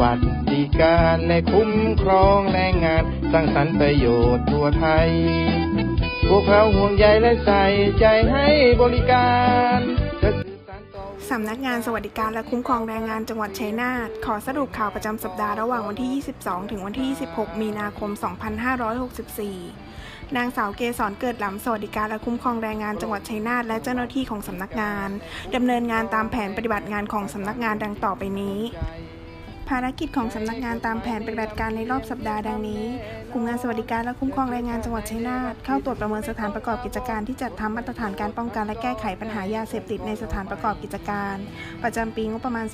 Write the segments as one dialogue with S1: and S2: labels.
S1: วัสดิการและคุ้มครองแรงงาน สร้างสรรค์ประโยชน์ทั่วไทย พวกเราห่วงใยและใส่ใจให้บริการสำ
S2: นักงานสวัสดิการและคุ้มครองแรงงานจังหวัดชัยนาทขอสรุปข่าวประจำสัปดาห์ระหว่างวันที่ 22 ถึงวันที่ 26 มีนาคม 2564 นางสาวเกษรเกิดหล้ำสวัสดิการและคุ้มครองแรงงานจังหวัดชัยนาทและเจ้าหน้าที่ของสำนักงานดำเนินงานตามแผนปฏิบัติงานของสำนักงานดังต่อไปนี้ ภารกิจของสำนักงานตามแผนปฏิบัติการในรอบสัปดาห์ดังนี้กลุ่มงานสวัสดิการและคุ้มครองแรงงานจังหวัดชัยนาทเข้าตรวจประเมินสถานประกอบกิจการที่จัดทำมาตรฐานการป้องกันและแก้ไขปัญหายาเสพติดในสถานประกอบกิจการ ประจำปีงบประมาณ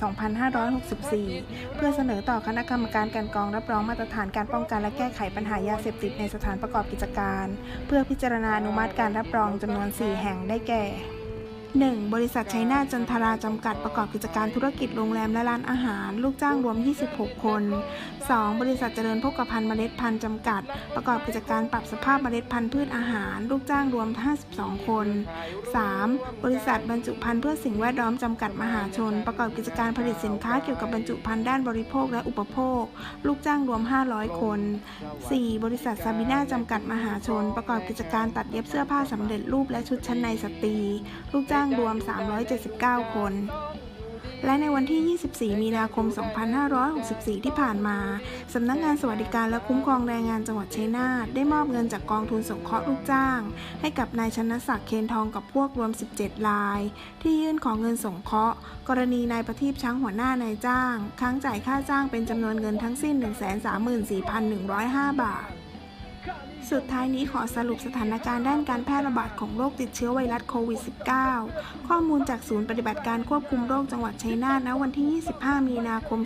S2: 2564 เพื่อเสนอต่อคณะกรรมการการกองรับรองมาตรฐานการป้องกันและแก้ไขปัญหายาเสพติดในสถานประกอบกิจการ เพื่อพิจารณาอนุมัติการรับรองจำนวน 4 แห่งได้แก่ 1. บริษัทชัยนาจันทราจำกัดประกอบกิจการธุรกิจโรงแรมและร้านอาหาร ลูกจ้างรวม 26 คน 2. บริษัทเจริญพกพันธ์เมล็ดพันธุ์จำกัด ประกอบกิจการปรับสภาพเมล็ดพันธุ์พืชอาหาร ลูกจ้างรวม 52 คน 3. บริษัทบรรจุภัณฑ์เพื่อสิ่งแวดล้อมจำกัดมหาชน ประกอบกิจการผลิตสินค้าเกี่ยวกับบรรจุภัณฑ์ด้านบริโภคและอุปโภค ลูกจ้างรวม 500 คน 4. บริษัทซาบิน่าจำกัดมหาชน ประกอบกิจการตัดเย็บเสื้อผ้าสำเร็จรูปและชุดชั้นในสตรี ลูกจ้างรวม 379 คน และในวันที่ 24 มีนาคม 2564 ที่ผ่านมา สำนักงานสวัสดิการและคุ้มครองแรงงานจังหวัดชัยนาทได้มอบเงินจากกองทุนสงเคราะห์ลูกจ้าง ให้กับนายชนศักดิ์เคนทองกับพวกรวม 17 ราย ที่ยื่นขอเงินสงเคราะห์ กรณีนายประทีปช้างหัวหน้านายจ้าง ค้างจ่ายค่าจ้างเป็นจำนวนเงินทั้งสิ้น 134,105 บาท สุดท้ายนี้ขอสรุปสถานการณ์ด้านการแพร่ระบาดของโรคติดเชื้อไวรัสโควิด -19 ข้อมูลจากศูนย์ปฏิบัติการควบคุมโรคจังหวัดชัยนาทณวันที่ 25 มีนาคม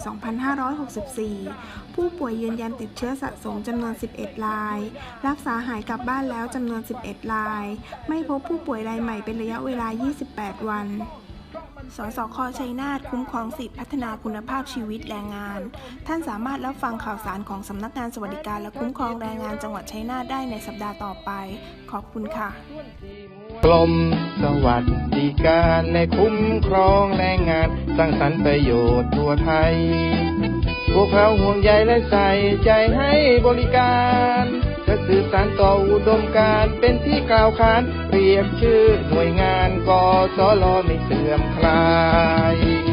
S2: 2564 ผู้ป่วยยืนยันติดเชื้อสะสมจำนวน 11 ราย รักษาหายกลับบ้านแล้วจำนวน 11 ราย ไม่พบผู้ป่วยรายใหม่เป็นระยะเวลา 28 วัน สสคชัยนาทคุ้มครองสิทธิพัฒนาคุณภาพชีวิตแรงงาน ท่านสามารถรับฟังข่าวสารของสำนักงานสวัสดิการและคุ้มครองแรงงานจังหวัดชัยนาทได้ในสัปดาห์ต่อไป ขอบคุณค่ะ
S1: กรมสวัสดิการและคุ้มครองแรงงาน สร้างสรรค์ประโยชน์ทั่วไทย พวกเราห่วงใยและใส่ใจให้บริการจะสื่อสารต่ออุดมการเป็นที่กล่าวขานเรียกชื่อหน่วยงานกสลไม่เสื่อมคลาย